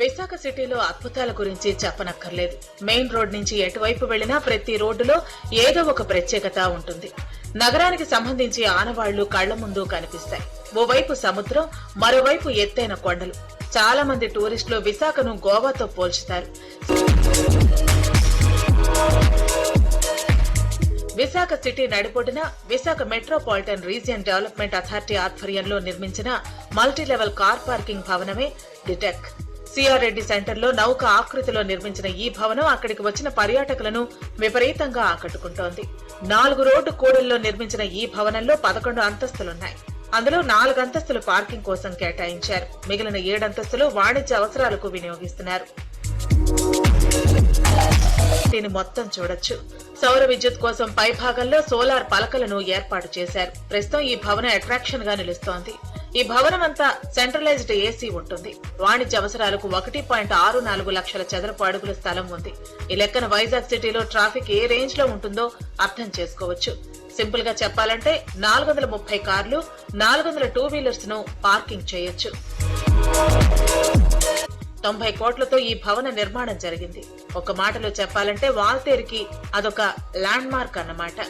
విశాఖ సిటీలో అద్భుతాల గురించి చెప్పనక్కర్లేదు. మెయిన్ రోడ్ నుంచి ఎటువైపు వెళ్ళినా ప్రతి రోడ్డులో ఏదో ఒక ప్రత్యేకత ఉంటుంది. నగరానికి సంబంధించి ఆనవాళ్ళు కళ్ళ ముందు కనిపిస్తాయి. ఓవైపు సముద్రం మరోవైపు ఎత్తైన కొండలు. చాలా మంది టూరిస్టులు విశాఖను గోవాతో పోల్చుతారు. Visakha city నడిపొడిన Visakha metropolitan region development authority ఆధ్వర్యంలో నిర్మించిన మల్టీ లెవెల్ కార్ పార్కింగ్ భవనమే డిటెక్. సిఆర్ రెడ్డి సెంటర్లో నౌక ఆకృతిలో నిర్మించిన ఈ భవనం అక్కడికి వచ్చిన పర్యాటకులను విపరీతంగా ఆకట్టుకుంటోంది. నాలుగు రోడ్డు కూడల్లో నిర్మించిన ఈ భవనంలో పదకొండు అంతస్తులున్నాయి. అందులో నాలుగు అంతస్తులు పార్కింగ్ కోసం కేటాయించారు. మిగిలిన ఏడంతస్తులు వాణిజ్య అవసరాలకు వినియోగిస్తున్నారు. దీన్ని మొత్తం చూడొచ్చు. సౌర విద్యుత్ కోసం పై భాగంలో సోలార్ పలకలను ఏర్పాటు చేశారు. ప్రస్తుతం ఈ భవనం అట్రాక్షన్గా నిలుస్తోంది. ఈ భవనం అంతా సెంట్రలైజ్డ్ ఏసీ ఉంటుంది. వాణిజ్య అవసరాలకు ఒకటి పాయింట్ ఆరు నాలుగు లక్షల చదరపు అడుగుల స్థలం ఉంది. ఈ లెక్కన వైజాగ్ సిటీలో ట్రాఫిక్ ఏ రేంజ్లో ఉంటుందో అర్థం చేసుకోవచ్చు. సింపుల్గా చెప్పాలంటే నాలుగు వందల ముప్పై కార్లు నాలుగు వందల టూ వీలర్స్ను పార్కింగ్ చేయొచ్చు. తొంభై కోట్లతో ఈ భవన నిర్మాణం జరిగింది. ఒక మాటలో చెప్పాలంటే వాల్తేరుకి అదొక ల్యాండ్ మార్క్ అన్నమాట.